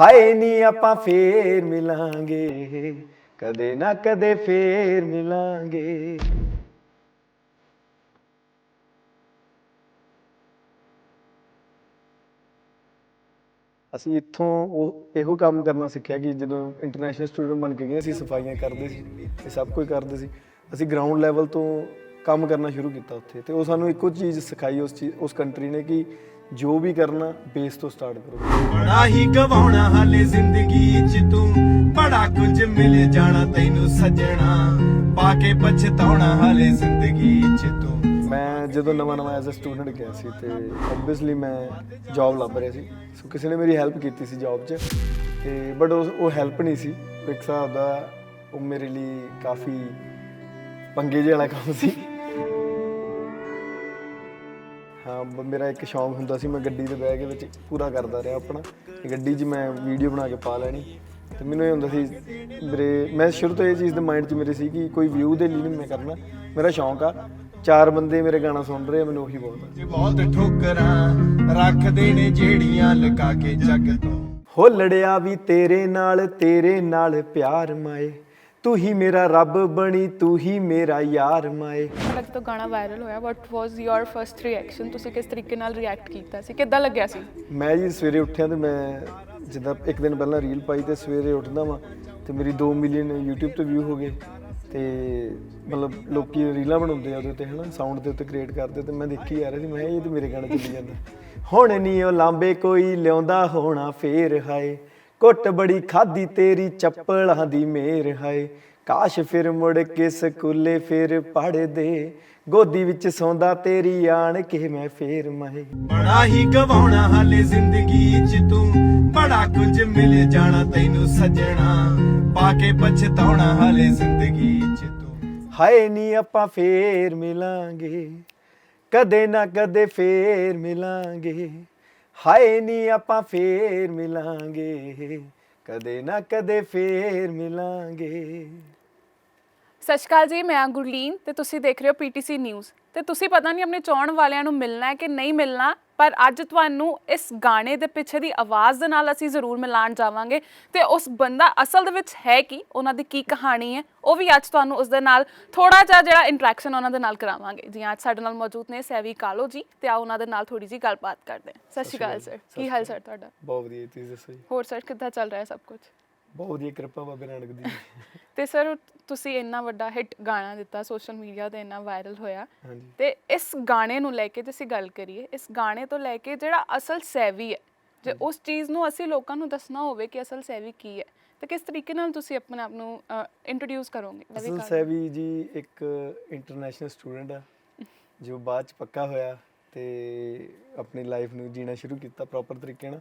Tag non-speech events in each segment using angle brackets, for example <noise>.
ਹਾਏ ਨੀ ਆਪਾਂ ਫੇਰ ਮਿਲਾਂਗੇ। ਕਦੇ ਨਾ ਕਦੇ ਫੇਰ ਮਿਲਾਂਗੇ। ਅਸੀਂ ਇੱਥੋਂ ਉਹ ਇਹੋ ਕੰਮ ਕਰਨਾ ਸਿੱਖਿਆ ਕਿ ਜਦੋਂ ਇੰਟਰਨੈਸ਼ਨਲ ਸਟੂਡੈਂਟ ਬਣ ਕੇ ਗਏ, ਅਸੀਂ ਸਫਾਈਆਂ ਕਰਦੇ ਸੀ, ਇਹ ਸਭ ਕੁਝ ਕਰਦੇ ਸੀ। ਅਸੀਂ ਗਰਾਊਂਡ ਲੈਵਲ ਤੋਂ ਕੰਮ ਕਰਨਾ ਸ਼ੁਰੂ ਕੀਤਾ ਉੱਥੇ ਤੇ ਉਹ ਸਾਨੂੰ ਇੱਕੋ ਚੀਜ਼ ਸਿਖਾਈ ਉਸ ਚੀਜ਼ ਉਸ ਕੰਟਰੀ ਨੇ ਕਿ ਜੋ ਵੀ ਕਰਨਾ ਬੇਸ ਤੋਂ ਸਟਾਰਟ ਕਰੋ। ਬੜਾ ਹੀ ਗਵਾਉਣਾ ਹਾਲੇ ਜ਼ਿੰਦਗੀ 'ਚ ਤੂੰ। ਬੜਾ ਕੁਝ ਮਿਲ ਜਾਣਾ ਤੈਨੂੰ ਸੱਜਣਾ। ਪਾ ਕੇ ਪਛਤਾਉਣਾ ਹਾਲੇ ਜ਼ਿੰਦਗੀ 'ਚ ਤੂੰ। ਮੈਂ ਜਦੋਂ ਨਵਾਂ ਨਵਾਂ ਐਜ਼ ਅ ਸਟੂਡੈਂਟ ਗਿਆ ਸੀ ਤੇ ਆਬਵੀਅਸਲੀ ਮੈਂ ਜੌਬ ਲੱਭ ਰਿਹਾ ਸੀ। ਸੋ ਕਿਸੇ ਨੇ ਮੇਰੀ ਹੈਲਪ ਕੀਤੀ ਸੀ ਜੌਬ 'ਚ ਤੇ ਬਟ ਉਹ ਹੈਲਪ ਨਹੀਂ ਸੀ। ਇੱਕ ਹਿਸਾਬ ਦਾ ਉਹ ਮੇਰੇ ਲਈ ਕਾਫੀ ਪੰਗੇ ਜਿਹੇ ਵਾਲਾ ਕੰਮ ਸੀ। ਹਾਂ ਬ- ਮੇਰਾ ਇੱਕ ਸ਼ੌਂਕ ਹੁੰਦਾ ਸੀ ਮੈਂ ਗੱਡੀ ਤੇ ਬਹਿ ਕੇ ਵਿੱਚ ਪੂਰਾ ਕਰਦਾ ਰਿਹਾ ਆਪਣਾ। ਤੇ ਗੱਡੀ 'ਚ ਮੈਂ ਵੀਡੀਓ ਬਣਾ ਕੇ ਪਾ ਲੈਣੀ। ਤੇ ਮੈਨੂੰ ਇਹ ਹੁੰਦਾ ਸੀ ਮੇਰੇ ਮੈਂ ਸ਼ੁਰੂ ਤੋਂ ਇਹ ਚੀਜ਼ ਦੇ ਮਾਈਂਡ 'ਚ ਮੇਰੇ ਸੀ ਕਿ ਕੋਈ ਵਿਊ ਦੇ ਲਈ ਨਹੀਂ ਮੈਂ ਕਰਨਾ। ਮੇਰਾ ਸ਼ੌਂਕ ਆ ਚਾਰ ਬੰਦੇ ਮੇਰੇ ਗਾਣਾ ਸੁਣ ਰਹੇ ਆ ਮੈਨੂੰ ਉਹੀ ਬਹੁਤ ਆ ਜੇ ਬਹੁਤ ਠੋਕਰਾਂ ਰੱਖਦੇ ਨੇ ਜਿਹੜੀਆਂ ਲਗਾ ਕੇ ਜੱਗ ਤੋਂ। ਹੋ ਲੜਿਆ ਵੀ ਤੇਰੇ ਨਾਲ ਤੇਰੇ ਨਾਲ ਪਿਆਰ ਮਾਏ। ਤੂੰ ਹੀ ਮੇਰਾ ਰੱਬ ਬਣੀ ਤੂੰ ਹੀ ਮੇਰਾ ਯਾਰ ਮਾਏ। ਤੁਹਾਡਾ ਜਦੋਂ ਗਾਣਾ ਵਾਇਰਲ ਹੋਇਆ what was your first reaction ਤੁਸੀਂ ਕਿਸ ਤਰੀਕੇ ਨਾਲ ਰਿਐਕਟ ਕੀਤਾ ਸੀ? ਕਿੱਦਾਂ ਲੱਗਿਆ ਸੀ? ਮੈਂ ਜੀ ਸਵੇਰੇ ਉੱਠਿਆ ਤੇ ਮੈਂ ਜਿੱਦਾਂ ਇੱਕ ਦਿਨ ਪਹਿਲਾਂ ਰੀਲ ਪਾਈ ਤੇ ਸਵੇਰੇ ਉੱਠਦਾ ਵਾਂ ਤੇ ਮੇਰੀ 2 ਮਿਲੀਅਨ YouTube ਤੇ ਵਿਊ ਹੋ ਗਏ ਤੇ ਮਤਲਬ ਲੋਕੀ ਰੀਲਾਂ ਬਣਾਉਂਦੇ ਆ ਉਹਦੇ ਤੇ ਹਨਾ ਸਾਊਂਡ ਦੇ ਉੱਤੇ ਕ੍ਰੀਏਟ ਕਰਦੇ ਤੇ ਮੈਂ ਦੇਖੀ ਆ ਰਿਹਾ ਸੀ ਮੈਂ ਕਿਹਾ ਇਹ ਤੇ ਮੇਰੇ ਗਾਣੇ ਚੱਲੀ ਜਾਂਦਾ। ਹੁਣ ਨਹੀਂ ਉਹ ਲਾਂਬੇ ਕੋਈ ਲਿਆਉਂਦਾ ਹੋਣਾ ਫੇਰ ਹਾਏ। ਕੁੱਟ ਬੜੀ ਖਾਦੀ ਤੇਰੀ ਚੱਪਲਾਂ ਦੀ ਮੇਰ ਹਾਏ। ਕਾਸ਼ ਫਿਰ ਮੁੜ ਕੇ ਸਕੂਲੇ ਫਿਰ ਪੜਦੇ ਗੋਦੀ ਵਿੱਚ ਸੌਂਦਾ ਤੇਰੀ ਆਣ ਕੇ ਮੈਂ ਫੇਰ ਮਾਏ ਬੜਾ ਹੀ ਗਵਾਉਣਾ ਹਾਲੇ ਜ਼ਿੰਦਗੀ 'ਚ ਤੂੰ। ਬੜਾ ਕੁਝ ਮਿਲ ਜਾਣਾ ਤੈਨੂੰ ਸੱਜਣਾ। ਪਾ ਕੇ ਪਛਤਾਉਣਾ ਹਾਲੇ ਜ਼ਿੰਦਗੀ 'ਚ ਤੂੰ। ਹਾਏ ਨੀ ਆਪਾਂ ਫੇਰ ਮਿਲਾਂਗੇ। ਕਦੇ ਨਾ ਕਦੇ ਫੇਰ ਮਿਲਾਂਗੇ। ਹਾਏ ਨੀ ਆਪਾਂ ਫੇਰ ਮਿਲਾਂਗੇ, ਕਦੇ ਨਾ ਕਦੇ ਫੇਰ ਮਿਲਾਂਗੇ। ਸਤਿ ਸ਼੍ਰੀ ਅਕਾਲ ਜੀ, ਮੈਂ ਹਾਂ ਗੁਰਲੀਨ ਤੇ ਤੁਸੀਂ ਦੇਖ ਰਹੇ ਹੋ ਪੀਟੀਸੀ ਨਿਊਜ਼। ਤੇ ਤੁਸੀਂ ਪਤਾ ਨਹੀਂ ਆਪਣੇ ਚਾਹਣ ਵਾਲਿਆਂ ਨੂੰ ਮਿਲਣਾ ਹੈ ਕਿ ਨਹੀਂ ਮਿਲਣਾ? ਪਰ ਅੱਜ ਤੁਹਾਨੂੰ ਇਸ ਗਾਣੇ ਦੇ ਪਿੱਛੇ ਦੀ ਆਵਾਜ਼ ਦੇ ਨਾਲ ਅਸੀਂ ਜ਼ਰੂਰ ਮਿਲਾਨ ਜਾਵਾਂਗੇ ਤੇ ਉਸ ਬੰਦਾ ਅਸਲ ਦੇ ਵਿੱਚ ਹੈ ਕੀ ਉਹਨਾਂ ਦੀ ਕੀ ਕਹਾਣੀ ਹੈ ਉਹ ਵੀ ਅੱਜ ਤੁਹਾਨੂੰ ਉਸ ਦੇ ਨਾਲ ਥੋੜਾ ਜਿਹਾ ਜਿਹੜਾ ਇੰਟਰੈਕਸ਼ਨ ਉਹਨਾਂ ਦੇ ਨਾਲ ਕਰਾਵਾਂਗੇ। ਜੀ ਅੱਜ ਸਾਡੇ ਨਾਲ ਮੌਜੂਦ ਨੇ ਸੈਵੀ ਕਾਲੋ ਜੀ ਤੇ ਆ ਉਹਨਾਂ ਦੇ ਨਾਲ ਥੋੜੀ ਜੀ ਗੱਲਬਾਤ ਕਰਦੇ ਹਾਂ। ਸਤਿ ਸ਼੍ਰੀ ਅਕਾਲ ਸਰ ਕੀ ਹਾਲ ਸਰ ਤੁਹਾਡਾ? ਬਹੁਤ ਵਧੀਆ ਤੁਸੀਂ ਦੱਸੋ ਜੀ। ਹੋਰ ਸਰ ਕਿੱਦਾਂ ਚੱਲ ਰਿਹਾ ਸਭ ਕੁਝ ਬਹੁਤ ਵਧੀਆ ਕਿਰਪਾ ਬਾਬੇ ਨਾਨਕ ਦੀ। ਤੇ ਸਰ ਤੁਸੀਂ ਇੰਨਾ ਵੱਡਾ ਹਿੱਟ ਗਾਣਾ ਦਿੱਤਾ ਸੋਸ਼ਲ ਮੀਡੀਆ ਤੇ ਇੰਨਾ ਵਾਇਰਲ ਹੋਇਆ। ਹਾਂਜੀ। ਤੇ ਇਸ ਗਾਣੇ ਨੂੰ ਲੈ ਕੇ ਜੇ ਅਸੀਂ ਗੱਲ ਕਰੀਏ ਇਸ ਗਾਣੇ ਤੋਂ ਲੈ ਕੇ ਜਿਹੜਾ ਅਸਲ ਸੈਵੀ ਹੈ ਜੇ ਉਸ ਚੀਜ਼ ਨੂੰ ਅਸੀਂ ਲੋਕਾਂ ਨੂੰ ਦੱਸਣਾ ਹੋਵੇ ਕਿ ਅਸਲ ਸੈਵੀ ਕੀ ਹੈ ਤੇ ਕਿਸ ਤਰੀਕੇ ਨਾਲ ਤੁਸੀਂ ਆਪਣੇ ਆਪ ਨੂੰ ਇੰਟਰੋਡਿਊਸ ਕਰੋਗੇ? ਅਸਲ। ਸੈਵੀ ਜੀ ਇੱਕ ਇੰਟਰਨੈਸ਼ਨਲ ਸਟੂਡੈਂਟ ਆ ਜੋ ਬਾਅਦ ਚ ਪੱਕਾ ਹੋਇਆ ਤੇ ਆਪਣੀ ਲਾਈਫ ਨੂੰ ਜੀਣਾ ਸ਼ੁਰੂ ਕੀਤਾ ਪ੍ਰੋਪਰ ਤਰੀਕੇ ਨਾਲ।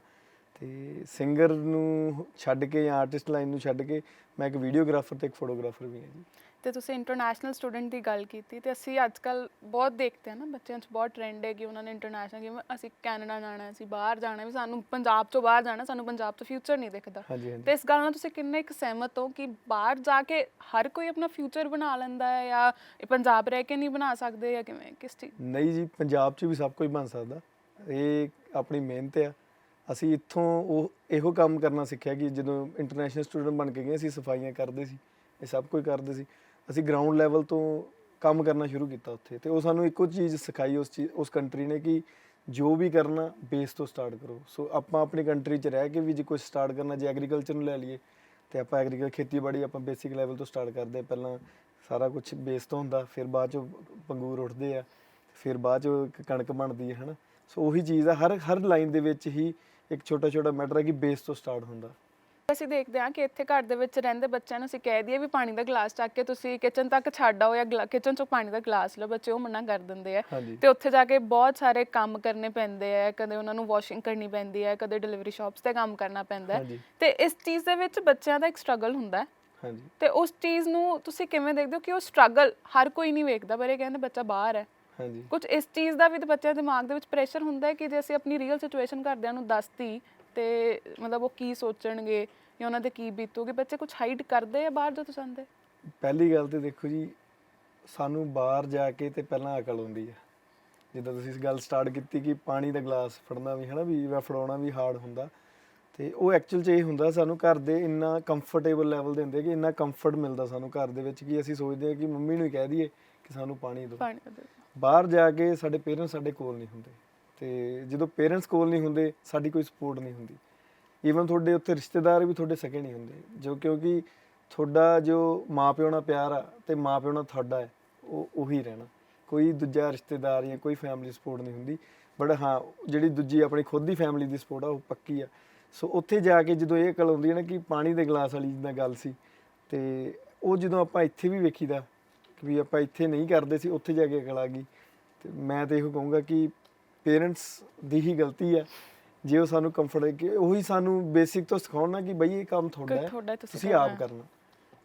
ਤੇ ਸਿੰਗਰ ਨੂੰ ਛੱਡ ਕੇ ਜਾਂ ਆਰਟਿਸਟ ਲਾਈਨ ਨੂੰ ਛੱਡ ਕੇ ਮੈਂ ਇੱਕ ਵੀਡੀਓਗ੍ਰਾਫਰ ਤੇ ਇੱਕ ਫੋਟੋਗ੍ਰਾਫਰ ਵੀ ਹਾਂ ਜੀ। ਤੇ ਤੁਸੀਂ ਇੰਟਰਨੈਸ਼ਨਲ ਸਟੂਡੈਂਟ ਦੀ ਗੱਲ ਕੀਤੀ ਤੇ ਅਸੀਂ ਅੱਜ ਕੱਲ ਬਹੁਤ ਦੇਖਦੇ ਹਾਂ ਨਾ ਬੱਚਿਆਂ 'ਚ ਬਹੁਤ ਟ੍ਰੈਂਡ ਹੈ ਕਿ ਉਹਨਾਂ ਨੇ ਇੰਟਰਨੈਸ਼ਨਲ ਜਿਵੇਂ ਅਸੀਂ ਕੈਨੇਡਾ ਜਾਣਾ ਅਸੀਂ ਬਾਹਰ ਜਾਣਾ ਵੀ ਸਾਨੂੰ ਪੰਜਾਬ ਤੋਂ ਬਾਹਰ ਜਾਣਾ ਸਾਨੂੰ ਪੰਜਾਬ ਤੋਂ ਫਿਊਚਰ ਨਹੀਂ ਦਿਖਦਾ। ਤੇ ਇਸ ਗੱਲ ਨਾਲ ਤੁਸੀਂ ਕਿੰਨੇ ਕੁ ਸਹਿਮਤ ਹੋ ਕਿ ਬਾਹਰ ਜਾ ਕੇ ਹਰ ਕੋਈ ਆਪਣਾ ਫਿਊਚਰ ਬਣਾ ਲੈਂਦਾ ਹੈ ਜਾਂ ਇਹ ਪੰਜਾਬ ਰਹਿ ਕੇ ਨਹੀਂ ਬਣਾ ਸਕਦੇ ਜਾਂ ਕਿਵੇਂ ਕਿਸ ਚੀਜ਼? ਨਹੀਂ ਜੀ ਪੰਜਾਬ 'ਚ ਵੀ ਸਭ ਕੁਝ ਬਣ ਸਕਦਾ। ਇਹ ਆਪਣੀ ਮਿਹਨਤ ਆ। ਅਸੀਂ ਇੱਥੋਂ ਉਹ ਇਹੋ ਕੰਮ ਕਰਨਾ ਸਿੱਖਿਆ ਕਿ ਜਦੋਂ ਇੰਟਰਨੈਸ਼ਨਲ ਸਟੂਡੈਂਟ ਬਣ ਕੇ ਗਏ, ਅਸੀਂ ਸਫਾਈਆਂ ਕਰਦੇ ਸੀ, ਇਹ ਸਭ ਕੁਝ ਕਰਦੇ ਸੀ। ਅਸੀਂ ਗਰਾਊਂਡ ਲੈਵਲ ਤੋਂ ਕੰਮ ਕਰਨਾ ਸ਼ੁਰੂ ਕੀਤਾ ਉੱਥੇ ਤੇ ਉਹ ਸਾਨੂੰ ਇੱਕੋ ਚੀਜ਼ ਸਿਖਾਈ ਉਸ ਚੀਜ਼ ਉਸ ਕੰਟਰੀ ਨੇ ਕਿ ਜੋ ਵੀ ਕਰਨਾ ਬੇਸ ਤੋਂ ਸਟਾਰਟ ਕਰੋ। ਸੋ ਆਪਾਂ ਆਪਣੀ ਕੰਟਰੀ 'ਚ ਰਹਿ ਕੇ ਵੀ ਜੇ ਕੁਝ ਸਟਾਰਟ ਕਰਨਾ, ਜੇ ਐਗਰੀਕਲਚਰ ਨੂੰ ਲੈ ਲਈਏ ਤੇ ਆਪਾਂ ਐਗਰੀਕਲਚਰ ਖੇਤੀਬਾੜੀ ਆਪਾਂ ਬੇਸਿਕ ਲੈਵਲ ਤੋਂ ਸਟਾਰਟ ਕਰਦੇ ਹਾਂ ਪਹਿਲਾਂ ਸਾਰਾ ਕੁਝ ਬੇਸ ਤੋਂ ਹੁੰਦਾ, ਫਿਰ ਬਾਅਦ ਚ ਪੰਗੂਰ ਉੱਠਦੇ ਆ, ਫਿਰ ਬਾਅਦ ਚ ਕਣਕ ਬਣਦੀ ਹੈ ਹਨਾ। ਸੋ ਉਹੀ ਚੀਜ਼ ਆ, ਹਰ ਹਰ ਲਾਈਨ ਦੇ ਵਿੱਚ ਹੀ ਇੱਕ ਛੋਟਾ ਛੋਟਾ ਮੈਟਰ ਹੈ ਕਿ ਬੇਸ ਤੋਂ ਸਟਾਰਟ ਹੁੰਦਾ। ਅਸੀਂ ਦੇਖਦੇ ਹਾਂ ਕਿ ਇੱਥੇ ਘਰ ਦੇ ਵਿੱਚ ਰਹਿੰਦੇ ਬੱਚਿਆਂ ਨੂੰ ਅਸੀਂ ਕਹਿ ਦਈਏ ਵੀ ਪਾਣੀ ਦਾ ਗਲਾਸ ਚੱਕ ਕੇ ਤੁਸੀਂ ਕਿਚਨ ਤੱਕ ਛੱਡ ਆਓ ਜਾਂ ਕਿਚਨ ਚੋਂ ਪਾਣੀ ਦਾ ਗਲਾਸ ਲਓ ਬੱਚੇ ਉਹ ਮਨਾ ਕਰ ਦਿੰਦੇ ਆ। ਹਾਂਜੀ। ਤੇ ਉੱਥੇ ਜਾ ਕੇ ਬਹੁਤ ਸਾਰੇ ਕੰਮ ਕਰਨੇ ਪੈਂਦੇ ਆ ਕਦੇ ਉਹਨਾਂ ਨੂੰ ਵਾਸ਼ਿੰਗ ਕਰਨੀ ਪੈਂਦੀ ਹੈ ਕਦੇ ਡਿਲੀਵਰੀ ਸ਼ਾਪਸ ਤੇ ਕੰਮ ਕਰਨਾ ਪੈਂਦਾ ਹੈ। ਹਾਂਜੀ। ਤੇ ਇਸ ਚੀਜ਼ ਦੇ ਵਿੱਚ ਬੱਚਿਆਂ ਦਾ ਇੱਕ ਸਟਰਗਲ ਹੁੰਦਾ ਹੈ। ਹਾਂਜੀ। ਤੇ ਉਸ ਚੀਜ਼ ਨੂੰ ਤੁਸੀਂ ਕਿਵੇਂ ਦੇਖਦੇ ਹੋ ਕਿ ਉਹ ਸਟਰਗਲ ਹਰ ਕੋਈ ਨਹੀਂ ਵੇਖਦਾ ਪਰ ਇਹ ਕਹਿੰਦੇ ਬੱਚਾ ਬਾਹਰ ਹੈ। ਕੁਝ ਇਸ ਚੀਜ਼ ਦਾ ਵੀ ਤੇ ਬੱਚਿਆਂ ਦੇ ਦਿਮਾਗ ਦੇ ਵਿੱਚ ਪ੍ਰੈਸ਼ਰ ਹੁੰਦਾ ਹੈ ਕਿ ਜੇ ਅਸੀਂ ਆਪਣੀ ਰੀਅਲ ਸਿਚੁਏਸ਼ਨ ਘਰਦਿਆਂ ਨੂੰ ਦੱਸਤੀ ਤੇ ਮਤਲਬ ਉਹ ਕੀ ਸੋਚਣਗੇ ਜਾਂ ਉਹਨਾਂ ਤੇ ਕੀ ਬੀਤੂਗੀ ਬੱਚੇ ਕੁਝ ਹਾਈਡ ਕਰਦੇ ਆ ਬਾਹਰ ਜਦੋਂ ਜਾਂਦੇ ਪਹਿਲੀ ਗੱਲ ਤੇ ਦੇਖੋ ਜੀ ਸਾਨੂੰ ਬਾਹਰ ਜਾ ਕੇ ਤੇ ਪਹਿਲਾਂ ਅਕਲ ਆਉਂਦੀ ਹੈ। ਜਿੱਦਾਂ ਤੁਸੀਂ ਇਸ ਗੱਲ ਸਟਾਰਟ ਕੀਤੀ ਕਿ ਪਾਣੀ ਦਾ ਗਲਾਸ ਫੜਨਾ ਵੀ ਹਨਾ ਵੀ ਵਾ ਫੜਾਉਣਾ ਵੀ ਹਾਰਡ ਹੁੰਦਾ। ਤੇ ਉਹ ਐਕਚੁਅਲ ਚ ਇਹ ਹੁੰਦਾ ਸਾਨੂੰ ਘਰ ਦੇ ਇੰਨਾ ਕੰਫਰਟੇਬਲ ਲੈਵਲ ਦੇ ਹੁੰਦੇ ਕਿ ਇੰਨਾ ਕੰਫਰਟ ਮਿਲਦਾ ਸਾਨੂੰ ਘਰ ਦੇ ਵਿੱਚ ਕਿ ਅਸੀਂ ਸੋਚਦੇ ਹਾਂ ਕਿ ਮੰਮੀ ਨੂੰ ਹੀ ਕਹਿ ਦਈਏ ਕਿ ਸਾਨੂੰ ਪਾਣੀ ਦਿਓ। ਪਾਣੀ ਦੇ ਬਾਹਰ ਜਾ ਕੇ ਸਾਡੇ ਪੇਰੈਂਟਸ ਸਾਡੇ ਕੋਲ ਨਹੀਂ ਹੁੰਦੇ ਤੇ ਜਦੋਂ ਪੇਰੈਂਟਸ ਕੋਲ ਨਹੀਂ ਹੁੰਦੇ, ਸਾਡੀ ਕੋਈ ਸਪੋਰਟ ਨਹੀਂ ਹੁੰਦੀ। ਈਵਨ ਤੁਹਾਡੇ ਉੱਥੇ ਰਿਸ਼ਤੇਦਾਰ ਵੀ ਤੁਹਾਡੇ ਸਕੇ ਨਹੀਂ ਹੁੰਦੇ, ਜੋ ਕਿਉਂਕਿ ਤੁਹਾਡਾ ਜੋ ਮਾਪਿਓ ਨਾਲ ਪਿਆਰ ਆ ਤੇ ਮਾਪਿਓ ਨਾਲ ਤੁਹਾਡਾ ਹੈ, ਉਹ ਉਹੀ ਰਹਿਣਾ। ਕੋਈ ਦੂਜਾ ਰਿਸ਼ਤੇਦਾਰ ਜਾਂ ਕੋਈ ਫੈਮਿਲੀ ਸਪੋਰਟ ਨਹੀਂ ਹੁੰਦੀ ਬਟ ਹਾਂ, ਜਿਹੜੀ ਦੂਜੀ ਆਪਣੀ ਖੁਦ ਦੀ ਫੈਮਿਲੀ ਦੀ ਸਪੋਰਟ ਆ, ਉਹ ਪੱਕੀ ਆ। ਸੋ ਉੱਥੇ ਜਾ ਕੇ ਜਦੋਂ ਇਹ ਅਕਲ ਆਉਂਦੀ ਹੈ ਨਾ ਕਿ ਪਾਣੀ ਦੇ ਗਲਾਸ ਵਾਲੀ ਜਿੱਦਾਂ ਗੱਲ ਸੀ, ਤੇ ਉਹ ਜਦੋਂ ਆਪਾਂ ਇੱਥੇ ਵੀ ਵੇਖੀਦਾ ਕਿ ਵੀ ਆਪਾਂ ਇੱਥੇ ਨਹੀਂ ਕਰਦੇ ਸੀ ਉੱਥੇ ਜਾ ਕੇ ਅਕਲ ਆ ਗਈ। ਤੇ ਮੈਂ ਤਾਂ ਇਹੋ ਕਹੂੰਗਾ ਕਿ ਪੇਰੈਂਟਸ ਦੀ ਹੀ ਗਲਤੀ ਹੈ ਜੇ ਉਹ ਸਾਨੂੰ ਕੰਫਰਟ ਕਿ ਉਹੀ ਸਾਨੂੰ ਬੇਸਿਕ ਤੋਂ ਸਿਖਾਉਣ ਨਾ ਕਿ ਬਈ ਇਹ ਕੰਮ ਤੁਹਾਡਾ ਹੈ ਤੁਸੀਂ ਆਪ ਕਰਨਾ।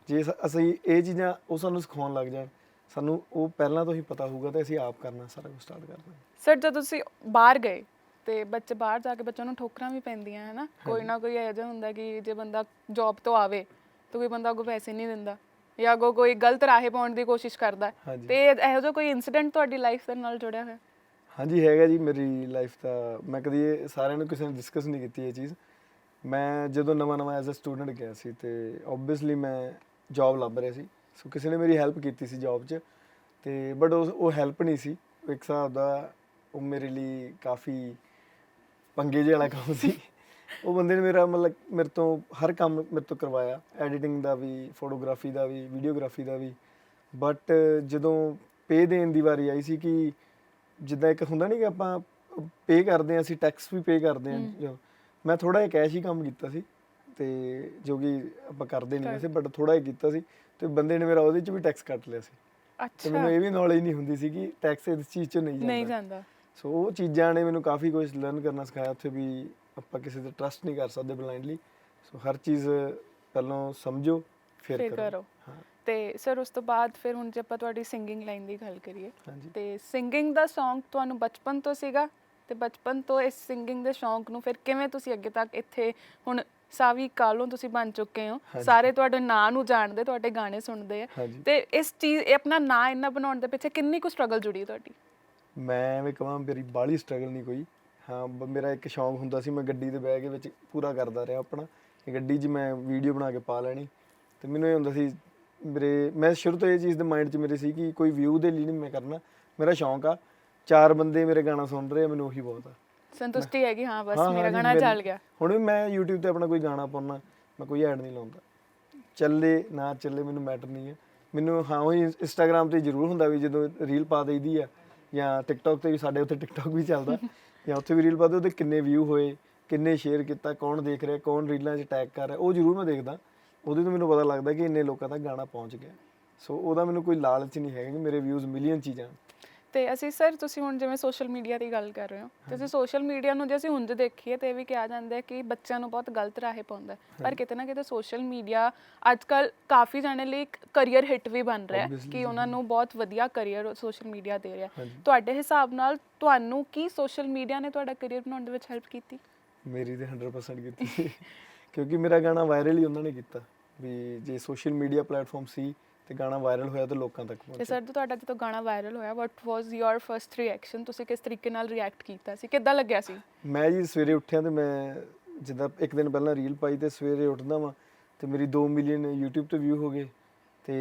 ਜੇ ਅਸੀਂ ਇਹ ਚੀਜ਼ਾਂ ਉਹ ਸਾਨੂੰ ਸਿਖਾਉਣ ਲੱਗ ਜਾਣ ਸਾਨੂੰ ਉਹ ਪਹਿਲਾਂ ਤੋਂ ਹੀ ਪਤਾ ਹੋਊਗਾ ਤੇ ਅਸੀਂ ਆਪ ਕਰਨਾ ਸਾਰਾ ਕੁਝ ਸਟਾਰਟ ਕਰਨਾ। ਸਰ ਜਦੋਂ ਤੁਸੀਂ ਬਾਹਰ ਗਏ ਤੇ ਬੱਚੇ ਬਾਹਰ ਜਾ ਕੇ ਬੱਚਿਆਂ ਨੂੰ ਠੋਕਰਾਂ ਵੀ ਪੈਂਦੀਆਂ ਹੈ ਨਾ ਕੋਈ ਨਾ ਕੋਈ ਇਹੋ ਜਿਹਾ ਹੁੰਦਾ ਕਿ ਜੇ ਬੰਦਾ ਜੌਬ ਤੋਂ ਆਵੇ ਤਾਂ ਕੋਈ ਬੰਦਾ ਅੱਗੋਂ ਪੈਸੇ ਨਹੀਂ ਦਿੰਦਾ। ਜਾਂ ਅੱਗੋਂ ਕੋਈ ਗਲਤ ਰਾਹੇ ਪਾਉਣ ਦੀ ਕੋਸ਼ਿਸ਼ ਕਰਦਾ ਹੈ। ਹਾਂਜੀ। ਤੇ ਇਹ- ਜਿਹਾ ਕੋਈ ਇਨਸੀਡੈਂਟ ਤੁਹਾਡੀ ਲਾਈਫ ਦੇ ਨਾਲ ਜੁੜਿਆ ਹੋਇਆ? ਹਾਂਜੀ ਹੈਗਾ ਜੀ ਮੇਰੀ ਲਾਈਫ ਦਾ। ਮੈਂ ਕਦੀ ਇਹ ਸਾਰਿਆਂ ਨੂੰ ਕਿਸੇ ਨੇ ਡਿਸਕਸ ਨਹੀਂ ਕੀਤੀ ਇਹ ਚੀਜ਼। ਮੈਂ ਜਦੋਂ ਨਵਾਂ ਨਵਾਂ ਐਜ਼ ਅ ਸਟੂਡੈਂਟ ਗਿਆ ਸੀ ਤੇ ਆਬਵੀਅਸਲੀ ਮੈਂ ਜੌਬ ਲੱਭ ਰਿਹਾ ਸੀ। ਸੋ ਕਿਸੇ ਨੇ ਮੇਰੀ ਹੈਲਪ ਕੀਤੀ ਸੀ ਜੌਬ 'ਚ ਤੇ ਬਟ ਉਹ ਉਹ ਹੈਲਪ ਨਹੀਂ ਸੀ। ਇੱਕ ਹਿਸਾਬ ਦਾ ਉਹ ਮੇਰੇ ਲਈ ਕਾਫੀ ਪੰਗੇ ਜਿਹੇ ਵਾਲਾ ਕੰਮ ਸੀ। ਉਹ ਬੰਦੇ ਨੇ ਮੇਰਾ ਮਤਲਬ ਮੇਰੇ ਤੋਂ ਹਰ ਕੰਮ ਮੇਰੇ ਤੋਂ ਕਰਵਾਇਆ। ਐਡੀਟਿੰਗ ਦਾ ਵੀ ਫੋਟੋਗ੍ਰਾਫੀ ਦਾ ਵੀ ਵੀਡੀਓਗ੍ਰਾਫੀ ਦਾ ਵੀ। ਬਟ ਜਦੋਂ ਪੇ ਦੇਣ ਦੀ ਵਾਰੀ ਆਈ ਸੀ ਕਿ ਜਿੱਦਾਂ ਇੱਕ ਹੁੰਦਾ ਨਹੀਂ ਕਿ ਆਪਾਂ ਪੇ ਕਰਦੇ ਆ ਅਸੀਂ ਟੈਕਸ ਵੀ ਪੇ ਕਰਦੇ ਆ ਮੈਂ ਥੋੜਾ ਜਿਹਾ ਕੈਸ਼ ਹੀ ਕੰਮ ਕੀਤਾ ਸੀ ਤੇ ਜੋ ਕਿ ਆਪਾਂ ਕਰਦੇ ਨਹੀਂ ਵੈਸੇ ਬਟ ਥੋੜਾ ਜਿਹਾ ਕੀਤਾ ਸੀ ਤੇ ਬੰਦੇ ਨੇ ਮੇਰਾ ਉਹਦੇ ਚ ਵੀ ਟੈਕਸ ਕੱਟ ਲਿਆ ਸੀ। ਅੱਛਾ ਮੈਨੂੰ ਇਹ ਵੀ ਨੌਲੇਜ ਨਹੀਂ ਹੁੰਦੀ ਸੀ ਕਿ ਟੈਕਸ ਇਸ ਚੀਜ਼ ਚ ਨਹੀਂ ਜਾਂਦਾ। ਸੋ ਉਹ ਚੀਜ਼ਾਂ ਨੇ ਮੈਨੂੰ ਕਾਫੀ ਕੁਝ ਲਰਨ ਕਰਨਾ ਸਿਖਾਇਆ ਉੱਥੇ ਵੀ ਆਪਾਂ ਕਿਸੇ ਤੇ ਟਰਸਟ ਨਹੀਂ ਕਰ ਸਕਦੇ ਬਲਾਈਂਡਲੀ ਸੋ ਹਰ ਚੀਜ਼ ਪਹਿਲਾਂ ਸਮਝੋ ਫਿਰ ਕਰੋ। ਹਾਂ। ਤੇ ਸਰ ਉਸ ਤੋਂ ਬਾਅਦ ਫਿਰ ਹੁਣ ਜੇ ਆਪਾਂ ਤੁਹਾਡੀ ਸਿੰਗਿੰਗ ਲਾਈਨ ਦੀ ਗੱਲ ਕਰੀਏ ਤੇ ਸਿੰਗਿੰਗ ਦਾ ਸ਼ੌਂਕ ਤੁਹਾਨੂੰ ਬਚਪਨ ਤੋਂ ਸੀਗਾ ਤੇ ਬਚਪਨ ਤੋਂ ਇਸ ਸਿੰਗਿੰਗ ਦੇ ਸ਼ੌਂਕ ਨੂੰ ਫਿਰ ਕਿਵੇਂ ਤੁਸੀਂ ਅੱਗੇ ਤੱਕ ਇੱਥੇ ਹੁਣ ਸਾਵੀ ਕਾਲੋਂ ਤੁਸੀਂ ਬਣ ਚੁੱਕੇ ਹੋ। ਸਾਰੇ ਤੁਹਾਡੇ ਨਾਂ ਨੂੰ ਜਾਣਦੇ ਤੁਹਾਡੇ ਗਾਣੇ ਸੁਣਦੇ ਆ। ਤੇ ਇਸ ਚੀਜ਼ ਇਹ ਆਪਣਾ ਨਾਂ ਇੰਨਾ ਬਣਾਉਣ ਦੇ ਪਿੱਛੇ ਕਿੰਨੀ ਕੁ ਸਟਰਗਲ ਜੁੜੀ ਤੁਹਾਡੀ? ਮੈਂ ਐਵੇਂ ਕਹਾਂ ਮੇਰੀ ਬਾਹਲੀ ਸਟਰਗਲ ਨਹੀਂ ਕੋਈ। ਹਾਂ ਬ- ਮੇਰਾ ਇੱਕ ਸ਼ੌਂਕ ਹੁੰਦਾ ਸੀ ਮੈਂ ਗੱਡੀ ਦੇ ਬਹਿ ਕੇ ਵਿੱਚ ਪੂਰਾ ਕਰਦਾ ਰਿਹਾ ਆਪਣਾ। ਕਿ ਗੱਡੀ 'ਚ ਮੈਂ ਵੀਡੀਓ ਬਣਾ ਕੇ ਪਾ ਲੈਣੀ। ਤੇ ਮੈਨੂੰ ਇਹ ਹੁੰਦਾ ਸੀ ਮੇਰੇ ਮੈਂ ਸ਼ੁਰੂ ਤੋਂ ਇਹ ਚੀਜ਼ ਦੇ ਮਾਈਂਡ 'ਚ ਮੇਰੇ ਸੀ ਕਿ ਕੋਈ ਵਿਊ ਦੇ ਲਈ ਨਹੀਂ ਮੈਂ ਕਰਨਾ। ਮੇਰਾ ਸ਼ੌਂਕ ਆ ਚਾਰ ਬੰਦੇ ਮੇਰੇ ਗਾਣਾ ਸੁਣ ਰਹੇ ਆ ਮੈਨੂੰ ਉਹੀ ਬਹੁਤ ਆ। ਸੰਤੁਸ਼ਟੀ ਹੈਗੀ ਹਾਂ ਬਸ ਹਾਂ, ਮੇਰਾ ਹਾਂ ਗਾਣਾ ਮੇਰੀ- ਚੱਲ ਗਿਆ। ਹੁਣ ਵੀ ਮੈਂ YouTube ਤੇ ਆਪਣਾ ਕੋਈ ਗਾਣਾ ਪਾਉਣਾ ਮੈਂ ਕੋਈ ਐਡ ਨਹੀਂ ਲਾਉਂਦਾ। ਚੱਲੇ ਨਾ ਚੱਲੇ ਮੈਨੂੰ ਮੈਟਰ ਨਹੀਂ ਹੈ ਮੈਨੂੰ ਹਾਂ ਉਹੀ ਇੰਸਟਾਗ੍ਰam ਤੇ ਜ਼ਰੂਰ ਹੁੰਦਾ ਵੀ ਜਦੋਂ ਰੀਲ ਪਾ ਦਈਦੀ ਆ ਜਾਂ TikTok ਤੇ ਵੀ ਸਾਡੇ ਉੱਥੇ TikTok ਵੀ ਚੱਲਦਾ। ਜਾਂ ਉੱਥੇ ਵੀ ਰੀਲ ਪਾ ਪਾਦੇ ਉਹਦੇ ਕਿੰਨੇ ਵਿਊ ਹੋਏ, ਕਿੰਨੇ ਸ਼ੇਅਰ ਕੀਤਾ, ਕੌਣ ਦੇਖ ਰਿਹਾ, ਕੌਣ ਰੀਲਾਂ 'ਚ ਟੈਗ ਕਰ ਰਿਹਾ, ਉਹ ਜ਼ਰੂਰ ਮੈਂ ਦੇਖਦਾ। ਉਹਦੇ ਤੋਂ ਮੈਨੂੰ ਪਤਾ ਲੱਗਦਾ ਕਿ ਇੰਨੇ ਲੋਕਾਂ ਤੱਕ ਗਾਣਾ ਪਹੁੰਚ ਗਿਆ। ਸੋ ਉਹਦਾ ਮੈਨੂੰ ਕੋਈ ਲਾਲਚ ਨਹੀਂ ਹੈਗਾ ਕਿ ਮੇਰੇ ਵਿਊਜ਼ ਮਿਲੀਅਨ ਚ ਹੀ ਜਾਣ। ਤੇ ਅਸੀਂ ਸਰ ਤੁਸੀਂ ਹੁਣ ਜਿਵੇਂ ਸੋਸ਼ਲ ਮੀਡੀਆ ਦੀ ਗੱਲ ਕਰ ਰਹੇ ਹੋ ਤੇ ਅਸੀਂ ਸੋਸ਼ਲ ਮੀਡੀਆ ਨੂੰ ਜੇ ਅਸੀਂ ਉਂਝ ਦੇਖੀਏ ਤੇ ਇਹ ਵੀ ਕਿਹਾ ਜਾਂਦਾ ਹੈ ਕਿ ਬੱਚਿਆਂ ਨੂੰ ਬਹੁਤ ਗਲਤ ਰਾਹੇ ਪਾਉਂਦਾ ਹੈ। ਪਰ ਕਿਤੇ ਨਾ ਕਿਤੇ ਸੋਸ਼ਲ ਮੀਡੀਆ ਅੱਜਕੱਲ ਕਾਫੀ ਜਾਣੇ ਲਈ ਇੱਕ ਕੈਰੀਅਰ ਹਿੱਟ ਵੀ ਬਣ ਰਿਹਾ ਹੈ Obviously, ਕਿ ਉਹਨਾਂ ਨੂੰ ਬਹੁਤ ਵਧੀਆ ਕੈਰੀਅਰ ਸੋਸ਼ਲ ਮੀਡੀਆ ਦੇ ਰਿਹਾ ਹੈ। ਹਾਂਜੀ। ਤੁਹਾਡੇ ਹਿਸਾਬ ਨਾਲ ਤੁਹਾਨੂੰ ਕੀ ਸੋਸ਼ਲ ਮੀਡੀਆ ਨੇ ਤੁਹਾਡਾ ਕੈਰੀਅਰ ਬਣਾਉਣ ਦੇ ਵਿੱਚ ਹੈਲਪ ਕੀਤੀ? ਮੇਰੀ ਤੇ 100% ਕੀਤੀ। ਸੀ ਕਿਉਂਕਿ ਮੇਰਾ ਗਾਣਾ ਵਾਇਰਲ ਹੀ ਉਹਨਾਂ ਨੇ ਕੀਤਾ ਵੀ ਜੇ ਸੋਸ਼ਲ ਮੀਡੀਆ ਪਲੇਟਫਾਰਮ ਸੀ ਤੇ ਗਾਣਾ ਵਾਇਰਲ ਹੋਇਆ ਤਾਂ ਲੋਕਾਂ ਤੱਕ ਤੇ ਪਹੁੰਚਿਆ। ਸਰ ਤੁਹਾਡਾ ਜਦੋਂ ਗਾਣਾ ਵਾਇਰਲ ਹੋਇਆ what was your first reaction ਤੁਸੀਂ ਕਿਸ ਤਰੀਕੇ ਨਾਲ ਰਿਐਕਟ ਕੀਤਾ ਸੀ? ਕਿੱਦਾਂ ਲੱਗਿਆ ਸੀ? ਮੈਂ ਜੀ ਸਵੇਰੇ ਉੱਠਿਆ ਤੇ ਮੈਂ ਜਿੱਦਾਂ ਇੱਕ ਦਿਨ ਪਹਿਲਾਂ ਰੀਲ ਪਾਈ ਤੇ ਸਵੇਰੇ ਉੱਠਦਾ ਵਾਂ ਤੇ ਮੇਰੀ 2 ਮਿਲੀਅਨ YouTube ਤੇ ਵਿਊ ਹੋ ਗਏ ਤੇ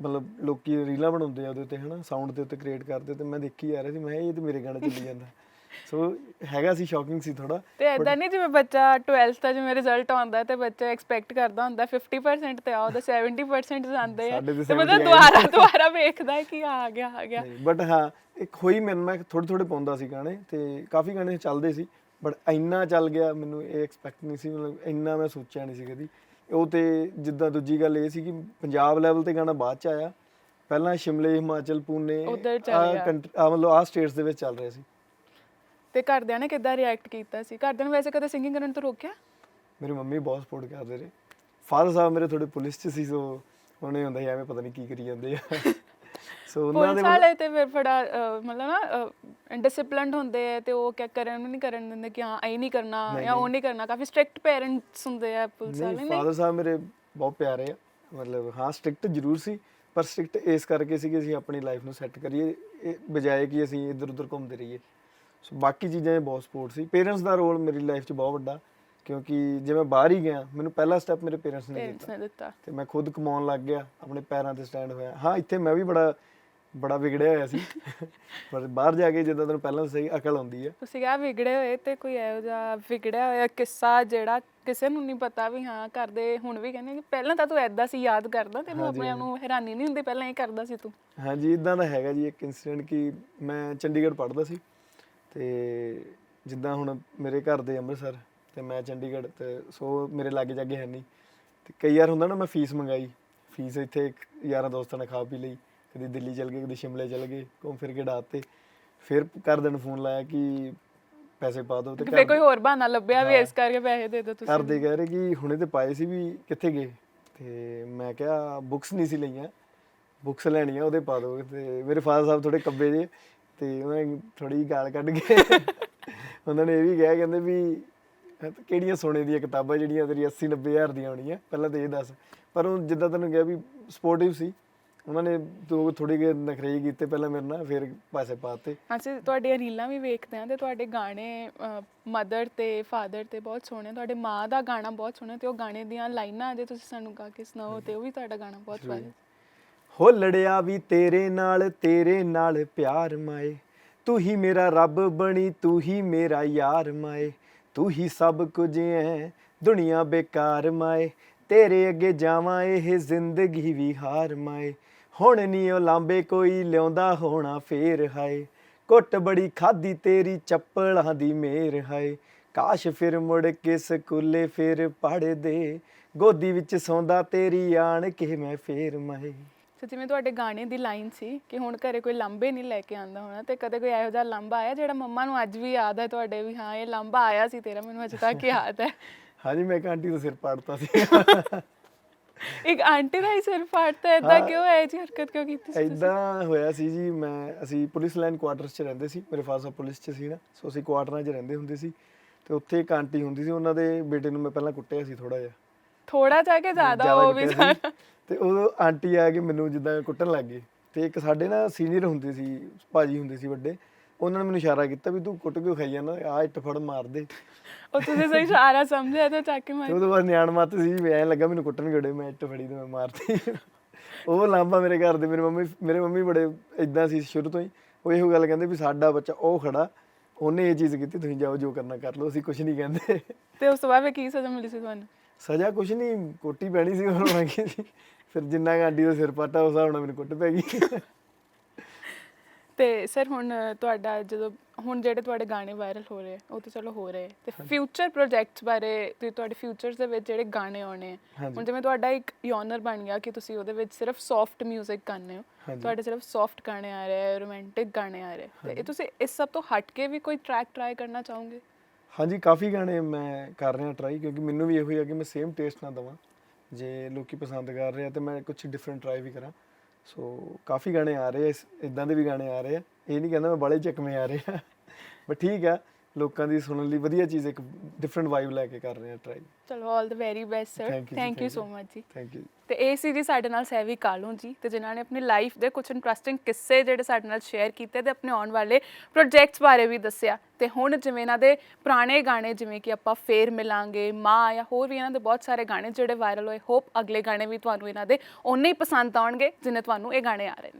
ਮਤਲਬ ਲੋਕੀ ਰੀਲਾਂ ਬਣਾਉਂਦੇ ਆ ਉਹਦੇ ਉੱਤੇ ਹਨਾ ਸਾਊਂਡ ਦੇ ਉੱਤੇ ਕ੍ਰੀਏਟ ਕਰਦੇ ਤੇ ਮੈਂ ਦੇਖੀ ਆ ਰਿਹਾ ਸੀ ਮੈਂ ਇਹ ਤੇ ਮੇਰੇ ਗਾਣੇ ਚੱਲੀ ਜਾਂਦਾ। ਸੋ ਹੈਗਾ ਸੀ ਸ਼ੌਕਿੰਗ ਸੀ ਥੋੜਾ ਤੇ ਐਦਾਂ ਨਹੀਂ ਜਿਵੇਂ ਬੱਚਾ 12th ਦਾ ਜਿਵੇਂ ਰਿਜ਼ਲਟ ਆਉਂਦਾ ਤੇ ਬੱਚਾ ਐਕਸਪੈਕਟ ਕਰਦਾ ਹੁੰਦਾ 50% ਤੇ ਆਉਦਾ 70% ਜਾਂਦੇ ਆ। ਤੇ ਤੇ 70 ਮਤਲਬ ਆਏ। ਦੁਬਾਰਾ ਦੁਬਾਰਾ ਵੇਖਦਾ ਹੈ ਕਿ ਆ ਗਿਆ ਆ ਗਿਆ। ਬਟ ਹਾਂ ਇੱਕ ਹੋਈ ਮੈਨੂੰ ਮੈਂ ਥੋੜੇ ਥੋੜੇ ਪਾਉਂਦਾ ਸੀ ਗਾਣੇ ਤੇ ਕਾਫੀ ਗਾਣੇ ਚੱਲਦੇ ਸੀ ਬਟ ਇੰਨਾ ਚੱਲ ਗਿਆ ਮੈਨੂੰ ਇਹ ਐਕਸਪੈਕਟ ਨਹੀਂ ਸੀ ਮਤਲਬ ਇੰਨਾ ਮੈਂ ਸੋਚਿਆ ਨਹੀਂ ਸੀ ਕਦੀ। ਉਹ ਤੇ ਜਿੱਦਾਂ ਦੂਜੀ ਗੱਲ ਇਹ ਸੀ ਕਿ ਪੰਜਾਬ ਲੈਵਲ ਤੇ ਗਾਣਾ ਬਾਅਦ ਚ ਆਇਆ ਪਹਿਲਾਂ ਸ਼ਿਮਲੇ ਹਿਮਾਚਲ ਪੂਨੇ ਆਹ ਮਤਲਬ ਆ ਸਟੇਟਸ ਦੇ ਵਿੱਚ ਚੱਲ ਰਿਹਾ ਸੀ। ਤੇ ਘਰਦਿਆਂ ਨੇ ਕਿੱਦਾਂ ਰਿਐਕਟ ਕੀਤਾ ਸੀ? ਘਰਦਿਆਂ ਨੇ ਵੈਸੇ ਕਦੇ ਸਿੰਗਿੰਗ ਕਰਨ ਤੋਂ ਰੋਕਿਆ? ਮੇਰੀ ਮੰਮੀ ਬਹੁਤ ਸਪੋਰਟ ਕਰਦੇ ਰਹੇ। ਫਾਦਰ ਸਾਹਿਬ ਮੇਰੇ ਥੋੜੇ ਪੁਲਿਸ ਚ ਸੀ ਸੋ ਉਹਨੇ ਹੁੰਦਾ ਸੀ ਐਵੇਂ ਪਤਾ ਨਹੀਂ ਕੀ ਕਰੀ ਜਾਂਦੇ ਆ। ਸੋ ਉਹਨਾਂ ਪੁਲਿਸ ਦੇ ਵਾਲੇ ਤੇ ਫਿਰ ਅਹ, ਮਤਲਬ ਨਾ ਡਿਸਪਲਿਨਡ ਹੁੰਦੇ ਆ ਤੇ ਉਹ ਕਿਆ ਕਰਨ ਨੂੰ ਨਹੀਂ ਕਰਨ ਦਿੰਦੇ ਕਿ ਹਾਂ ਇਹ ਨਹੀਂ ਕਰਨਾ ਜਾਂ ਉਹ ਨਹੀਂ। ਕਰਨਾ। ਕਾਫੀ ਸਟ੍ਰਿਕਟ ਪੇਰੈਂਟਸ ਹੁੰਦੇ ਆ ਪੁਲਿਸ ਵਾਲੇ ਨਹੀਂ? ਫਾਦਰ ਸਾਹਿਬ ਮੇਰੇ ਬਹੁਤ ਪਿਆਰੇ ਆ। ਮਤਲਬ ਹਾਂ ਸਟ੍ਰਿਕਟ ਜ਼ਰੂਰ ਸੀ ਪਰ ਸਟ੍ਰਿਕਟ ਇਸ ਕਰਕੇ ਸੀ ਕਿ ਅਸੀਂ ਆਪਣੀ ਲਾਈਫ ਨੂੰ ਸੈੱਟ ਕਰੀਏ। ਇਹ ਬਜਾਏ ਕਿ ਅਸੀਂ ਇੱਧਰ ਉੱਧਰ ਘੁੰਮਦੇ ਰਹੀਏ। ਸੋ ਬਾਕੀ ਚੀਜ਼ਾਂ 'ਚ ਬਹੁਤ ਸਪੋਰਟ ਸੀ। ਪੇਰੈਂਟਸ ਦਾ ਰੋਲ ਮੇਰੀ ਲਾਈਫ 'ਚ ਬਹੁਤ ਵੱਡਾ ਕਿਉਂਕਿ ਜੇ ਮੈਂ ਬਾਹਰ ਹੀ ਗਿਆ ਮੈਨੂੰ ਪਹਿਲਾ ਸਟੈਪ ਮੇਰੇ ਪੇਰੈਂਟਸ ਨੇ ਪੇਰੈਂਟਸ ਦਿੱਤਾ। ਨੇ ਦਿੱਤਾ। ਤੇ ਮੈਂ ਖੁਦ ਕਮਾਉਣ ਲੱਗ ਗਿਆ ਆਪਣੇ ਪੈਰਾਂ ਤੇ ਸਟੈਂਡ ਹੋਇਆ। ਹਾਂ ਇੱਥੇ ਮੈਂ ਵੀ ਬੜਾ ਬੜਾ ਵਿਗੜਿਆ ਹੋਇਆ ਸੀ। <laughs> ਪਰ ਬਾਹਰ ਜਾ ਕੇ ਜਿੱਦਾਂ ਤੈਨੂੰ ਪਹਿਲਾਂ ਸਹੀ ਅਕਲ ਆਉਂਦੀ ਹੈ ਤੁਸੀਂ ਕਿਹਾ ਵਿਗੜੇ ਹੋਏ ਤੇ ਕੋਈ ਇਹੋ ਜਿਹਾ ਵਿਗੜਿਆ ਹੋਇਆ ਕਿੱਸਾ ਜਿਹੜਾ ਕਿਸੇ ਨੂੰ ਨਹੀਂ ਪਤਾ ਵੀ ਹਾਂ ਕਰਦੇ ਹੁਣ ਵੀ ਕਹਿੰਦੇ ਕਿ ਪਹਿਲਾਂ ਤਾਂ ਤੂੰ ਐਦਾਂ ਸੀ ਯਾਦ ਕਰਦਾ ਤੈਨੂੰ ਆਪਣੇ ਆਪ ਨੂੰ ਹੈਰਾਨੀ ਨਹੀਂ ਹੁੰਦੀ ਪਹਿਲਾਂ ਇਹ ਕਰਦਾ ਸੀ ਤੂੰ। ਹਾਂਜੀ ਇਦਾਂ ਦਾ ਹੈਗਾ ਜੀ ਇੱਕ ਇਨਸੀਡੈਂਟ ਕਿ ਮੈਂ ਚੰਡੀਗੜ੍ਹ ਪੜ੍ਹਦਾ ਸੀ। ਤੇ ਜਿੱਦਾਂ ਹੁਣ ਮੇਰੇ ਘਰ ਦੇ ਅੰਮ੍ਰਿਤਸਰ ਤੇ ਮੈਂ ਚੰਡੀਗੜ੍ਹ ਤੇ ਸੋ ਮੇਰੇ ਲਾਗੇ ਜਾਗੇ ਹੈ ਨਹੀਂ। ਤੇ ਕਈ ਵਾਰ ਹੁੰਦਾ ਨਾ ਮੈਂ ਫੀਸ ਮੰਗਾਈ। ਫੀਸ ਇੱਥੇ ਇੱਕ ਯਾਰਾਂ ਦੋਸਤਾਂ ਨੇ ਖਾ ਪੀ ਲਈ। ਕਦੀ ਦਿੱਲੀ ਚਲ ਗਏ ਕਦੀ ਸ਼ਿਮਲੇ ਚਲ ਗਏ ਘੁੰਮ ਫਿਰ ਕੇ ਡਾਤੇ ਫਿਰ ਘਰਦਿਆਂ ਨੂੰ ਫੋਨ ਲਾਇਆ ਕਿ ਪੈਸੇ ਪਾ ਦਿਓ ਤੇ ਫੇ ਘਰ ਕੋਈ ਹੋਰ ਬਹਾਨਾ ਲੱਭਿਆ ਵੀ ਇਸ ਕਰਕੇ ਪੈਸੇ ਦੇ ਦਿਓ ਤੁਸੀਂ? ਘਰ ਦੇ ਕਹਿ ਰਹੇ ਕਿ ਹੁਣੇ ਤੇ ਪਾਏ ਸੀ ਵੀ ਕਿੱਥੇ ਗਏ? ਤੇ ਮੈਂ ਕਿਹਾ ਬੁੱਕਸ ਨਹੀਂ ਸੀ ਲਈਆਂ। ਬੁੱਕਸ ਲੈਣੀਆਂ ਉਹਦੇ ਪਾ ਦੋ ਤੇ ਮੇਰੇ ਫਾਦਰ ਸਾਹਿਬ ਥੋੜੇ ਕੱਬੇ ਜੇ ਤੇ ਉਹਨਾਂ ਨੇ ਥੋੜੀ ਗਾਲ ਕੱਢ ਕੇ <laughs> ਉਹਨਾਂ ਨੇ ਇਹ ਵੀ ਕਿਹਾ ਕਹਿੰਦੇ ਵੀ ਕਿਹੜੀਆਂ ਸੋਨੇ ਦੀਆਂ ਕਿਤਾਬਾਂ ਜਿਹੜੀਆਂ ਤੇਰੀ 80 90 ਹਜ਼ਾਰ ਦੀਆਂ ਹੋਣੀਆਂ? ਪਹਿਲਾਂ ਤੇ ਇਹ ਦੱਸ। ਪਰ ਉਹ ਜਿੱਦਾਂ ਤੈਨੂੰ ਕਿਹਾ ਵੀ ਸਪੋਰਟਿਵ ਸੀ ਉਹਨਾਂ ਨੇ ਤੂੰ ਥੋੜੀ ਜਿਹੀ ਨਖਰੇ ਕੀਤੇ ਪਹਿਲਾਂ ਮੇਰੇ ਨਾਲ ਫਿਰ ਪਾਸੇ ਪਾਤੇ। ਅਸੀਂ ਤੁਹਾਡੀਆਂ ਰੀਲਾਂ ਵੀ ਵੇਖਦੇ ਹਾਂ ਤੇ ਤੁਹਾਡੇ ਗਾਣੇ ਮਦਰ ਤੇ ਫਾਦਰ ਤੇ ਬਹੁਤ ਸੋਹਣੇ ਤੁਹਾਡੇ ਮਾਂ ਦਾ ਗਾਣਾ ਬਹੁਤ ਸੋਹਣਾ ਤੇ ਉਹ ਗਾਣੇ ਦੀਆਂ ਲਾਈਨਾਂ ਜੇ ਤੁਸੀਂ ਸਾਨੂੰ ਗਾ ਕੇ ਸੁਣਾਓ ਤੇ ਉਹ ਵੀ ਤੁਹਾਡਾ ਗਾਣਾ ਬਹੁਤ ਵਧੀਆ ਹੋ ਲੜਿਆ ਵੀ ਤੇਰੇ ਨਾਲ ਤੇਰੇ ਨਾਲ ਪਿਆਰ ਮਾਏ। ਤੂੰ ਹੀ ਮੇਰਾ ਰੱਬ ਬਣੀ, ਤੂੰ ਹੀ ਮੇਰਾ ਯਾਰ ਮਾਏ। ਤੂੰ ਹੀ ਸਭ ਕੁਝ ਐ, ਦੁਨੀਆ ਬੇਕਾਰ ਮਾਏ। ਤੇਰੇ ਅੱਗੇ ਜਾਵਾਂ, ਇਹ ਜ਼ਿੰਦਗੀ ਵੀ ਹਾਰ ਮਾਏ। ਹੁਣ ਨੀ ਉਹ ਲਾਂਬੇ ਕੋਈ ਲਿਆਉਂਦਾ ਹੋਣਾ ਫੇਰ ਹਾਏ। ਕੁੱਟ ਬੜੀ ਖਾਦੀ ਤੇਰੀ, ਚੱਪਲਾਂ ਦੀ ਮੇਰ ਹਾਏ। ਕਾਸ਼ ਫਿਰ ਮੁੜ ਕੇ ਸਕੂਲੇ ਫਿਰ ਪੜ੍ਹਦੇ। ਗੋਦੀ ਵਿੱਚ ਸੌਂਦਾ ਤੇਰੀ ਆਣ ਕੇ ਮੈਂ ਫੇਰ ਮਾਏ। ਤੇ ਜਿਵੇਂ ਤੁਹਾਡੇ ਗਾਣੇ ਦੀ ਲਾਈਨ ਸੀ ਕਿ ਹੁਣ ਘਰੇ ਕੋਈ ਲਾਂਬੇ ਨਹੀਂ ਲੈ ਕੇ ਆਂਦਾ ਹੋਣਾ ਤੇ ਕਦੇ ਕੋਈ ਇਹੋ ਜਿਹਾ ਲਾਂਬਾ ਆਇਆ ਜਿਹੜਾ ਮੰਮਾ ਨੂੰ ਅੱਜ ਵੀ ਯਾਦ ਹੈ ਤੁਹਾਡੇ ਵੀ ਹਾਂ ਇਹ ਲਾਂਬਾ ਆਇਆ ਸੀ ਤੇਰਾ ਮੈਨੂੰ ਅਜੇ ਤੱਕ ਯਾਦ ਹੈ। ਹਾਂਜੀ ਮੈਂ ਇੱਕ ਆਂਟੀ ਦਾ ਸਿਰ ਪਾੜਤਾ ਸੀ। ਇੱਕ ਆਂਟੀ ਦਾ ਹੀ ਸਿਰ ਫਾੜਤਾ ਏਦਾਂ ਕਿਉਂ ਹੈ ਜੀ ਹਰਕਤ ਕਿਉਂ ਕੀਤੀ ਸੀ ਇਦਾਂ ਹੋਇਆ ਸੀ ਜੀ ਮੈਂ ਅਸੀਂ ਪੁਲਿਸ ਲਾਈਨ ਕੁਆਟਰਸ 'ਚ ਰਹਿੰਦੇ ਸੀ ਮੇਰੇ ਫਾਦਰ ਪੁਲਿਸ 'ਚ ਸੀ ਨਾ ਸੋ ਅਸੀਂ ਕੁਆਟਰਾਂ 'ਚ ਰਹਿੰਦੇ ਹੁੰਦੇ ਸੀ ਤੇ ਉੱਥੇ ਇੱਕ ਆਂਟੀ ਹੁੰਦੀ ਸੀ ਉਹਨਾਂ ਦੇ ਬੇਟੇ ਨੂੰ ਮੈਂ ਪਹਿਲਾਂ ਕੁੱਟਿਆ ਸੀ ਥੋੜਾ ਜਿਹਾ। ਥੋੜਾ ਜਾ ਕੇ ਜ਼ਿਆਦਾ ਉਹ ਵੀ ਕੁੱਟਿਆ ਸੀ। ਤੇ ਉਹ ਆਂਟੀ ਆ ਕੇ ਮੈਨੂੰ ਜਿੱਦਾਂ ਕੁੱਟਣ ਲੱਗ ਗਏ। ਤੇ ਇੱਕ ਸਾਡੇ ਨਾ ਸੀਨੀਅਰ ਹੁੰਦੇ ਸੀ ਭਾਜੀ ਹੁੰਦੇ ਸੀ ਵੱਡੇ ਉਹਨਾਂ ਨੇ ਮੈਨੂੰ ਇਸ਼ਾਰਾ ਕੀਤਾ ਵੀ ਤੂੰ ਕੁੱਟ ਕਿਉਂ ਖਾਈ ਜਾਂਦਾ ਆ ਇੱਟ ਫੜ ਮਾਰ ਦੇ। ਉਹ ਤੁਸੀਂ ਸਹੀ ਇਸ਼ਾਰਾ ਸਮਝਿਆ ਤੇ ਚੱਕ ਕੇ ਤੇ ਮਾਰ ਉਹਦੇ ਬਾਅਦ ਨਿਆਣ ਮੱਤ ਸੀ ਵੀ ਐਂ ਲੱਗਾ ਮੈਨੂੰ ਕੁੱਟਣ ਗੜੇ ਮੈਂ ਇੱਟ ਫੜੀ ਤੇ ਮੈਂ ਮਾਰਤੀ। ਉਹ ਲਾਂਬਾ ਮੇਰੇ ਘਰ ਦੇ ਮੇਰੇ ਮੰਮੀ ਮੇਰੇ ਮੰਮੀ ਬੜੇ ਇਦਾਂ ਸੀ ਸ਼ੁਰੂ ਤੋਂ ਹੀ। ਉਹ ਇਹੋ ਗੱਲ ਕਹਿੰਦੇ ਵੀ ਸਾਡਾ ਬੱਚਾ ਉਹ ਖੜਾ ਉਹਨੇ ਇਹ ਚੀਜ਼ ਕੀਤੀ ਤੁਸੀਂ ਜਾਓ ਜੋ ਕਰਨਾ ਕਰ ਲਓ ਅਸੀਂ ਕੁਝ ਨਹੀਂ ਕਹਿੰਦੇ। ਤੇ ਉਸ ਤੋਂ ਬਾਅਦ ਫਿਰ ਕੀ ਸਜ਼ਾ ਮਿਲੀ ਸੀ ਤੁਹਾਨੂੰ? ਸਜ਼ਾ ਕੁਝ ਨਹੀਂ ਕੋਟੀ ਪੈਣੀ ਸੀ ਹੋਰ ਹੋਣਾ ਕੀ ਸੀ ਫਿਰ ਜਿੰਨਾ ਆਂਟੀ ਦਾ ਸਿਰ ਪਾਟਾ ਉਸ ਹਿਸਾਬ ਨਾਲ ਮੈਨੂੰ ਕੁੱਟ ਪੈ ਗਈ। ਤੇ ਸਰ ਹੁਣ ਤੁਹਾਡਾ ਜਦੋਂ ਹੁਣ ਜਿਹੜੇ ਤੁਹਾਡੇ ਗਾਣੇ ਵਾਇਰਲ ਹੋ ਰਹੇ ਉਹ ਤਾਂ ਚਲੋ ਹੋ ਰਹੇ ਤੇ ਫਿਊਚਰ ਪ੍ਰੋਜੈਕਟਸ ਬਾਰੇ ਤੇ ਤੁਹਾਡੇ ਫਿਊਚਰਸ ਦੇ ਵਿੱਚ ਜਿਹੜੇ ਗਾਣੇ ਆਉਣੇ। ਹੁਣ ਜਿਵੇਂ ਤੁਹਾਡਾ ਇੱਕ ਯੋਨਰ ਬਣ ਗਿਆ ਕਿ ਤੁਸੀਂ ਉਹਦੇ ਵਿੱਚ ਸਿਰਫ ਸੌਫਟ 뮤직 ਗਾਣੇ ਹੋ। ਤੁਹਾਡੇ ਸਿਰਫ ਸੌਫਟ ਗਾਣੇ ਆ ਰਹੇ ਆ ਰੋਮਾਂਟਿਕ ਗਾਣੇ ਆ ਰਹੇ। ਤੇ ਇਹ ਤੁਸੀਂ ਇਸ ਸਭ ਤੋਂ ਹਟ ਕੇ ਵੀ ਕੋਈ ਟਰੈਕ ਟਰਾਈ ਕਰਨਾ ਚਾਹੋਗੇ? ਹਾਂਜੀ, ਕਾਫੀ ਗਾਣੇ ਮੈਂ ਕਰ ਰਿਹਾ ਟਰਾਈ ਕਿਉਂਕਿ ਮੈਨੂੰ ਵੀ ਇਹੋ ਹੀ ਆ ਕਿ ਮੈਂ ਸੇਮ ਟੇਸਟ ਨਾ ਦਵਾਂ, ਜੇ ਲੋਕੀ ਪਸੰਦ ਕਰ ਰਹੇ ਆ ਤੇ ਮੈਂ ਕੁਝ ਡਿਫਰੈਂਟ ਟਰਾਈ ਵੀ ਕਰਾਂ। ਸੋ ਕਾਫੀ ਗਾਣੇ ਆ ਰਹੇ ਆ ਇਦਾਂ ਦੇ ਵੀ ਗਾਣੇ ਆ ਰਹੇ ਆ। ਇਹ ਨਹੀਂ ਕਹਿੰਦਾ ਮੈਂ ਬਾਲੇ ਚੱਕਵੇਂ ਆ ਰਹੇ ਆ <laughs> ਬਟ ਠੀਕ ਆ। ਲੋਕਾਂ ਦੀ ਸੁਣਨ ਲਈ ਵਧੀਆ ਚੀਜ਼ ਇੱਕ ਡਿਫਰੈਂਟ ਵਾਈਬ ਲੈ ਕੇ ਕਰ ਰਹੇ ਆ ਟਰਾਈ ਚਲੋ all the very best sir Thank you ji, thank you thank so you. Much ji. Thank you ਤੇ ਇਹ ਸੀ ਜੀ ਸਾਡੇ ਨਾਲ ਸੈਵੀ ਕਾਲੂ ਜੀ ਤੇ ਜਿਨ੍ਹਾਂ ਨੇ ਆਪਣੀ ਲਾਈਫ ਦੇ ਕੁਝ ਇੰਟਰਸਟਿੰਗ ਕਿੱਸੇ ਜਿਹੜੇ ਸਾਡੇ ਨਾਲ ਸ਼ੇਅਰ ਕੀਤੇ ਤੇ ਆਪਣੇ ਆਉਣ ਵਾਲੇ ਪ੍ਰੋਜੈਕਟਸ ਬਾਰੇ ਵੀ ਦੱਸਿਆ। ਤੇ ਹੁਣ ਜਿਵੇਂ ਇਹਨਾਂ ਦੇ ਪੁਰਾਣੇ ਗਾਣੇ ਜਿਵੇਂ ਕਿ ਆਪਾਂ ਫੇਰ ਮਿਲਾਂਗੇ ਮਾਂ ਜਾਂ ਹੋਰ ਵੀ ਇਹਨਾਂ ਦੇ ਬਹੁਤ ਸਾਰੇ ਗਾਣੇ ਜਿਹੜੇ ਵਾਇਰਲ ਹੋਏ ਹੋਪ ਅਗਲੇ ਗਾਣੇ ਵੀ ਤੁਹਾਨੂੰ ਇਹਨਾਂ ਦੇ ਓਨੇ ਹੀ ਪਸੰਦ ਆਉਣਗੇ ਜਿੰਨੇ ਤੁਹਾਨੂੰ ਇਹ ਗਾਣੇ ਆ ਰਹੇ ਨੇ।